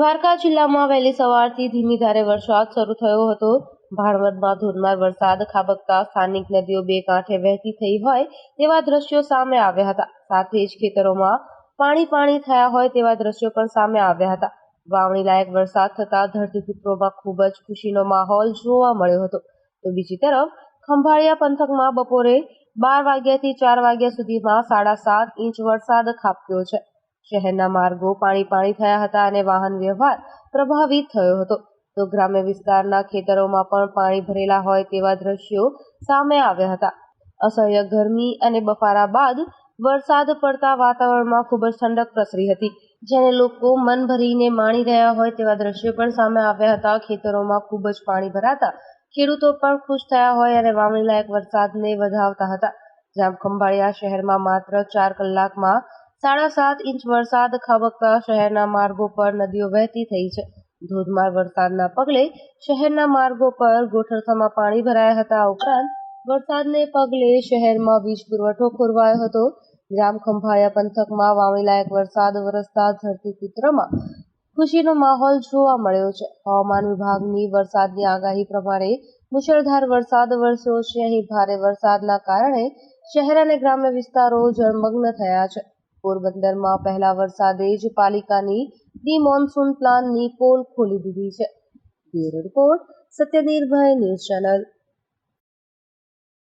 દ્વારકા જિલ્લામાં વહેલી સવારથી ધીમી ધારે વરસાદ શરૂ થયો હતો. ભાણવડમાં ધોધમાર વરસાદ, ખાબકતા, સ્થાનિક નદીઓ બે કાંઠે વહેતી થઈ હોય તેવા દ્રશ્યો સામે આવ્યા હતા. સાથે જ ખેતરોમાં પાણી પાણી થયા હોય તેવા દ્રશ્યો પણ સામે આવ્યા હતા. વાવણી લાયક વરસાદ થતા ધરતીપુત્રોમાં ખૂબ જ ખુશીનો માહોલ જોવા મળ્યો હતો. તો બીજી તરફ, ખંભાળિયા પંથકમાં બપોરે બાર વાગ્યાથી ચાર વાગ્યા સુધીમાં સાડા સાત ઇંચ વરસાદ ખાબક્યો છે. શહેરના માર્ગો પાણી પાણી થયા હતા અને વાહન વ્યવહાર પ્રભાવિત થયો હતો. તો ગ્રામ્ય વિસ્તારના ખેતરોમાં પણ પાણી ભરેલા હોય તેવા દ્રશ્યો સામે આવ્યા હતા. અસહ્ય ગરમી અને બફારા બાદ વરસાદ પડતા વાતાવરણમાં ખૂબ જ ઠંડક પ્રસરી હતી. જેને લોકો મન ભરીને માણી રહ્યા હોય તેવા દ્રશ્યો પણ સામે આવ્યા હતા. ખેતરોમાં ખૂબ જ પાણી ભરાતા ખેડૂતો પણ ખુશ થયા હોય અને વાવણી લાયક વરસાદને વધાવતા હતા. જામ ખંભાળિયા શહેરમાં માત્ર ચાર કલાકમાં સાડા સાત ઇંચ વરસાદ ખાબકતા શહેરના માર્ગો પર નદીઓ વહેતી થઈ છે. ધોધમાર વરસાદના પગલે શહેરના માર્ગો પર ગોઠણસામાં પાણી ભરાયા હતા. ઉપરાંત વરસાદને પગલે શહેરમાં વીજ પુરવઠો ખોરવાયો હતો. જામ ખંભાળિયા પંથકમાં વાવણી લાયક વરસાદ વરસતા ધરતીપુત્રમાં ખુશીનો માહોલ જોવા મળ્યો છે. હવામાન વિભાગની વરસાદની આગાહી પ્રમાણે મુશળધાર વરસાદ વરસ્યો છે. અહીં ભારે વરસાદના કારણે શહેર અને ગ્રામ્ય વિસ્તારો જળમગ્ન થયા છે. પોરબંદરમાં પહેલા વરસાદે જ પાલિકાની ડી મોન્સૂન પ્લાનની પોલ ખોલી દીધી છે. Bureau report Satyanirbhay news channel.